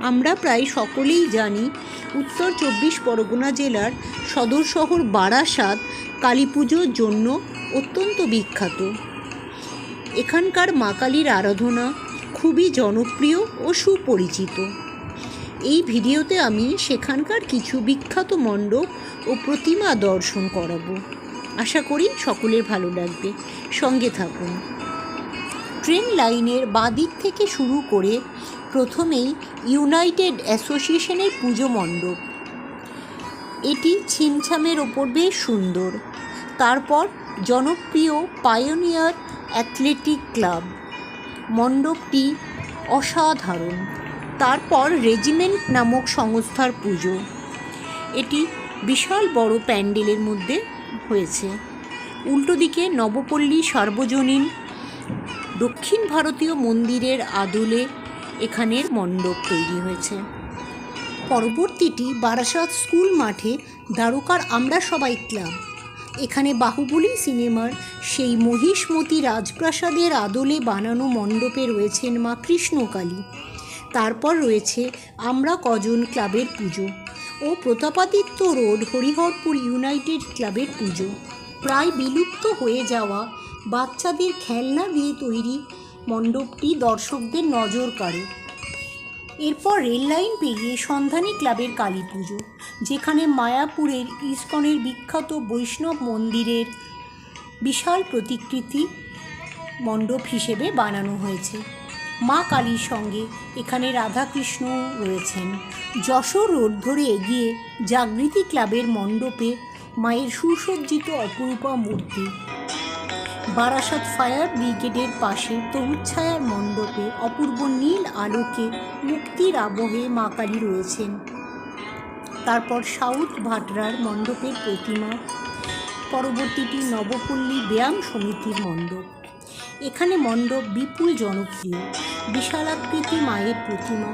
আমরা প্রায় সকলেই জানি উত্তর চব্বিশ পরগনা জেলার সদর শহর বারাসাত কালী পুজোর জন্য অত্যন্ত বিখ্যাত। এখানকার মা কালীর আরাধনা খুবই জনপ্রিয় ও সুপরিচিত। এই ভিডিওতে আমি সেখানকার কিছু বিখ্যাত মণ্ডপ ও প্রতিমা দর্শন করাবো। আশা করি সকলের ভালো লাগবে। সঙ্গে থাকুন। ট্রেন লাইনের বাঁদিক থেকে শুরু করে প্রথমেই ইউনাইটেড অ্যাসোসিয়েশনের পুজো মণ্ডপ। এটি ছিমছামের ওপর বেশ সুন্দর। তারপর জনপ্রিয় পায়োনিয়ার অ্যাথলেটিক ক্লাব। মণ্ডপটি অসাধারণ। তারপর রেজিমেন্ট নামক সংস্থার পুজো। এটি বিশাল বড় প্যান্ডেলের মধ্যে হয়েছে। উল্টো দিকে নবপল্লী সার্বজনীন দক্ষিণ ভারতীয় মন্দিরের আদলে এখানের মণ্ডপ তৈরি হয়েছে। পরবর্তীটি বারাসাত স্কুল মাঠে দ্বারকার আমরা সবাই ক্লাব। এখানে বাহুবলী সিনেমার সেই মহিষমতি রাজপ্রাসাদের আদলে বানানো মণ্ডপে রয়েছেন মা কৃষ্ণকালী। তারপর রয়েছে আমরা কজন ক্লাবের পুজো ও প্রতাপাদিত্য রোড হরিহরপুর ইউনাইটেড ক্লাবের পুজো। প্রায় বিলুপ্ত হয়ে যাওয়া বাচ্চাদের খেলনা দিয়ে তৈরি মণ্ডপটি দর্শকদের নজর কাড়ে এরপর রেললাইন পেরিয়ে সন্ধানী ক্লাবের কালী পুজো, যেখানে মায়াপুরের ইস্কনের বিখ্যাত বৈষ্ণব মন্দিরের বিশাল প্রতিকৃতি মণ্ডপ হিসেবে বানানো হয়েছে। মা কালীর সঙ্গে এখানে রাধাকৃষ্ণ রয়েছেন। যশোর রোড ধরে এগিয়ে জাগৃতি ক্লাবের মণ্ডপে মায়ের সুসজ্জিত অপরূপা মূর্তি বারাসাত ফায়ার ব্রিগেডের পাশে তরুচ্ছায়ার মণ্ডপে অপূর্ব নীল আলোকে মুক্তির আবহে মা কালী রয়েছেন। তারপর সাউথ ভাটরার মণ্ডপের প্রতিমা, পরবর্তীটি নবপল্লী ব্যায়াম সমিতির মণ্ডপ। এখানে মণ্ডপ বিপুল জনপ্রিয় বিশালাকৃতি মায়ের প্রতিমা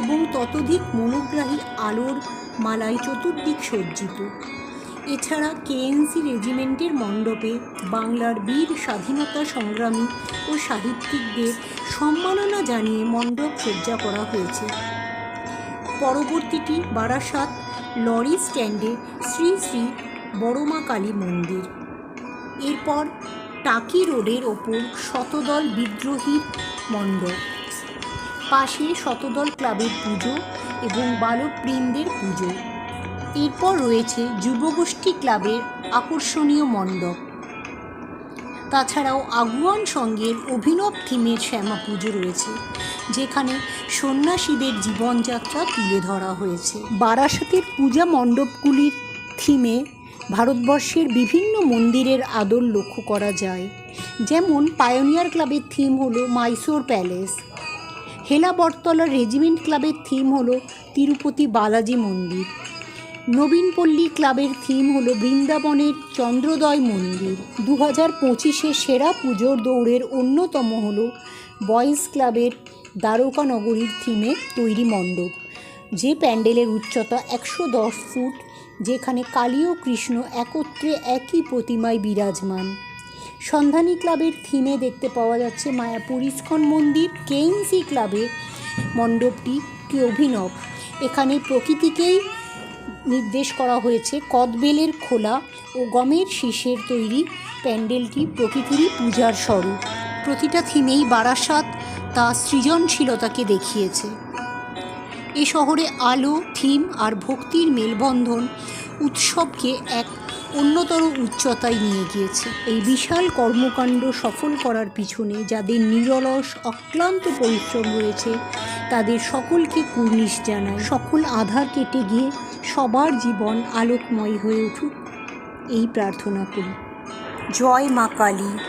এবং ততোধিক মনোগ্রাহী আলোর মালায় চতুর্দিক সজ্জিত। এছাড়া কেএনসি রেজিমেন্টের মণ্ডপে বাংলার বীর স্বাধীনতা সংগ্রামী ও সাহিত্যিকদের সম্মাননা জানিয়ে মণ্ডপ সজ্জা করা হয়েছে। পরবর্তীটি বারাসাত লরি স্ট্যান্ডে শ্রী শ্রী বড়মা কালী মন্দির। এরপর টাকি রোডের ওপর শতদল বিদ্রোহীর মণ্ডপ। পাশে শতদল ক্লাবের পুজো এবং বালকবৃন্দের পুজো। এরপর রয়েছে যুবগোষ্ঠী ক্লাবের আকর্ষণীয় মণ্ডপ। তাছাড়াও আগুয়ান সঙ্গের অভিনব থিমের শ্যামা পুজো রয়েছে, যেখানে সন্ন্যাসীদের জীবনযাত্রা তুলে ধরা হয়েছে। বারাসাতের পূজা মণ্ডপগুলির থিমে ভারতবর্ষের বিভিন্ন মন্দিরের আদল লক্ষ্য করা যায়। যেমন পায়োনিয়ার ক্লাবের থিম হলো মাইসোর প্যালেস। হেলা বটতলার রেজিমেন্ট ক্লাবের থিম হলো তিরুপতি বালাজি মন্দির। নবীনপল্লী ক্লাবের থিম হলো বৃন্দাবনের চন্দ্রোদয় মন্দির। দু হাজার পঁচিশে সেরা পুজোর দৌড়ের অন্যতম হলো বয়েজ ক্লাবের দ্বারকা নগরীর থিমে তৈরি মণ্ডপ, যে প্যান্ডেলের উচ্চতা একশো দশ ফুট, যেখানে কালী ও কৃষ্ণ একত্রে একই প্রতিমায় বিরাজমান। সন্ধানী ক্লাবের থিমে দেখতে পাওয়া যাচ্ছে মায়াপুর ইস্কন মন্দির কেএনসি ক্লাবে মণ্ডপটি কি অভিনব। এখানে প্রকৃতিকেই নির্দেশ করা হয়েছে কদবেলের খোলা ও গমের শীষের তৈরি প্যান্ডেলটি প্রকৃতিরই পূজার স্বরূপ। প্রতিটা থিমেই বারাসাত তা সৃজনশীলতাকে দেখিয়েছে। এ শহরে আলো, থিম আর ভক্তির মেলবন্ধন উৎসবকে এক অন্যতর উচ্চতায় নিয়ে গিয়েছে। এই বিশাল কর্মকাণ্ড সফল করার পিছনে যাদের নিরলস, অক্লান্ত পরিশ্রম রয়েছে, তাদের সকলকে কুর্নিশ জানায়। সকল আধার কেটে গিয়ে সবার জীবন আলোকময় হয়ে উঠুক এই প্রার্থনা করি। জয় মা কালী।